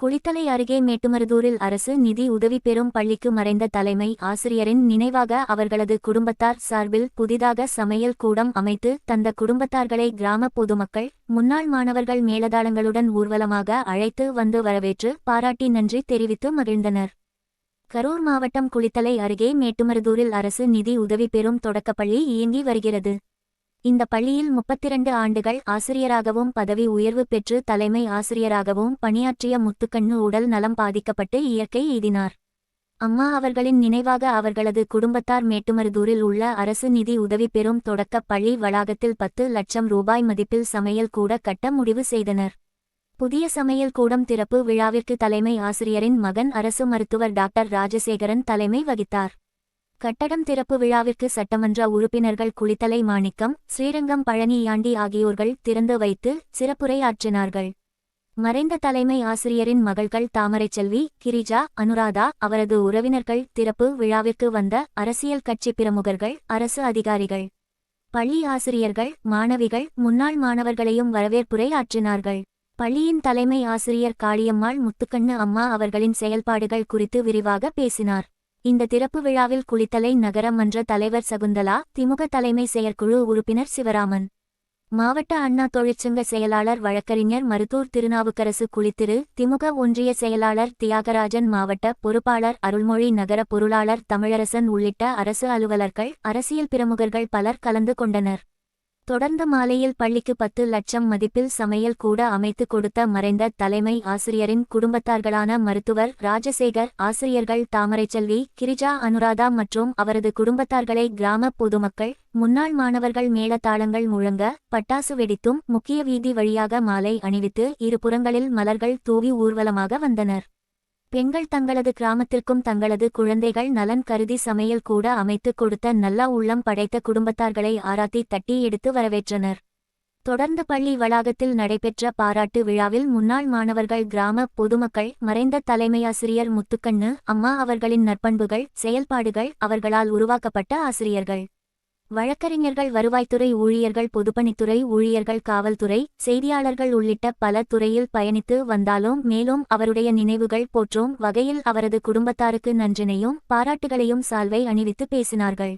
குளித்தலை அருகே மேட்டுமருதூரில் அரசு நிதி உதவி பெறும் பள்ளிக்கு மறைந்த தலைமை ஆசிரியரின் நினைவாக அவர்களது குடும்பத்தார் சார்பில் புதிதாக சமையல் கூடம் அமைத்து தந்த குடும்பத்தார்களை கிராம பொதுமக்கள் முன்னாள் மாணவர்கள் மேலதாளங்களுடன் ஊர்வலமாக அழைத்து வந்து வரவேற்று பாராட்டி நன்றி தெரிவித்து மகிழ்ந்தனர். கரூர் மாவட்டம் குளித்தலை அருகே மேட்டுமருதூரில் அரசு நிதி உதவி பெறும் தொடக்கப்பள்ளி இயங்கி வருகிறது. இந்த பள்ளியில் முப்பத்திரண்டு ஆண்டுகள் ஆசிரியராகவும் பதவி உயர்வு பெற்று தலைமை ஆசிரியராகவும் பணியாற்றிய முத்துக்கண்ணு உடல் நலம் பாதிக்கப்பட்டு இயற்கை எய்தினார். அம்மா அவர்களின் நினைவாக அவர்களது குடும்பத்தார் மேட்டுமருதூரில் உள்ள அரசு நிதி உதவி பெறும் தொடக்க பள்ளி வளாகத்தில் பத்து லட்சம் ரூபாய் மதிப்பில் சமையல் கூட கட்ட முடிவு செய்தனர். புதிய சமையல் கூடம் திறப்பு விழாவிற்கு தலைமை ஆசிரியரின் மகன் அரசு மருத்துவர் டாக்டர் ராஜசேகரன் தலைமை வகித்தார். கட்டடம் திறப்பு விழாவிற்கு சட்டமன்ற உறுப்பினர்கள் குளித்தலை மாணிக்கம் ஸ்ரீரங்கம் பழனியாண்டி ஆகியோர்கள் திறந்து வைத்து சிறப்புரையாற்றினார்கள். மறைந்த தலைமை ஆசிரியரின் மகள்கள் தாமரைச்செல்வி கிரிஜா அனுராதா அவரது உறவினர்கள் திறப்பு விழாவிற்கு வந்த அரசியல் கட்சி பிரமுகர்கள் அரசு அதிகாரிகள் பள்ளி ஆசிரியர்கள் மாணவிகள் முன்னாள் மாணவர்களையும் வரவேற்புரை ஆற்றினார்கள் பள்ளியின் தலைமை ஆசிரியர் காளியம்மாள் முத்துக்கண்ணு அம்மா அவர்களின் செயல்பாடுகள் குறித்து விரிவாக பேசினார். இந்த திறப்பு விழாவில் குளித்தலை நகர மன்ற தலைவர் சகுந்தலா திமுக தலைமை செயற்குழு உறுப்பினர் சிவராமன் மாவட்ட அண்ணா தொழிற்சங்க செயலாளர் வழக்கறிஞர் மருத்தூர் திருநாவுக்கரசு குளித்திரு திமுக ஒன்றிய செயலாளர் தியாகராஜன் மாவட்ட பொறுப்பாளர் அருள்மொழி நகர பொருளாளர் தமிழரசன் உள்ளிட்ட அரசு அலுவலர்கள் அரசியல் பிரமுகர்கள் பலர் கலந்து கொண்டனர். தொடர்ந்து மாலையில் பள்ளிக்கு பத்து லட்சம் மதிப்பில் சமையல் கூட அமைத்து கொடுத்த மறைந்த தலைமை ஆசிரியரின் குடும்பத்தார்களான மருத்துவர் ராஜசேகர் ஆசிரியர்கள் தாமரைச்செல்வி கிரிஜா அனுராதா மற்றும் அவரது குடும்பத்தார்களை கிராம பொதுமக்கள் முன்னாள் மாணவர்கள் மேளதாளங்கள் முழங்க பட்டாசு வெடித்தும் முக்கிய வீதி வழியாக மாலை அணிவித்து இருபுறங்களில் மலர்கள் தூவி ஊர்வலமாக வந்தனர். பெண்கள் தங்களது கிராமத்திற்கும் தங்களது குழந்தைகள் நலன் கருதி சமையல் கூட அமைத்துக் கொடுத்த நல்ல உள்ளம் படைத்த குடும்பத்தார்களை ஆராத்தி தட்டி எடுத்து வரவேற்றனர். தொடர்ந்து பள்ளி வளாகத்தில் நடைபெற்ற பாராட்டு விழாவில் முன்னாள் மாணவர்கள் கிராம பொதுமக்கள் மறைந்த தலைமையாசிரியர் முத்துக்கண்ணு அம்மா அவர்களின் நற்பண்புகள் செயல்பாடுகள் அவர்களால் உருவாக்கப்பட்ட ஆசிரியர்கள். வழக்கறிஞர்கள் வருவாய்த்துறை ஊழியர்கள் பொதுப்பணித்துறை ஊழியர்கள் காவல்துறை செய்தியாளர்கள் உள்ளிட்ட பல துறையில் பயணித்து வந்தாலும் மேலும் அவருடைய நினைவுகள் போற்றும் வகையில் அவரது குடும்பத்தாருக்கு நன்றினையும் பாராட்டுகளையும் சால்வை அணிவித்து பேசினார்கள்.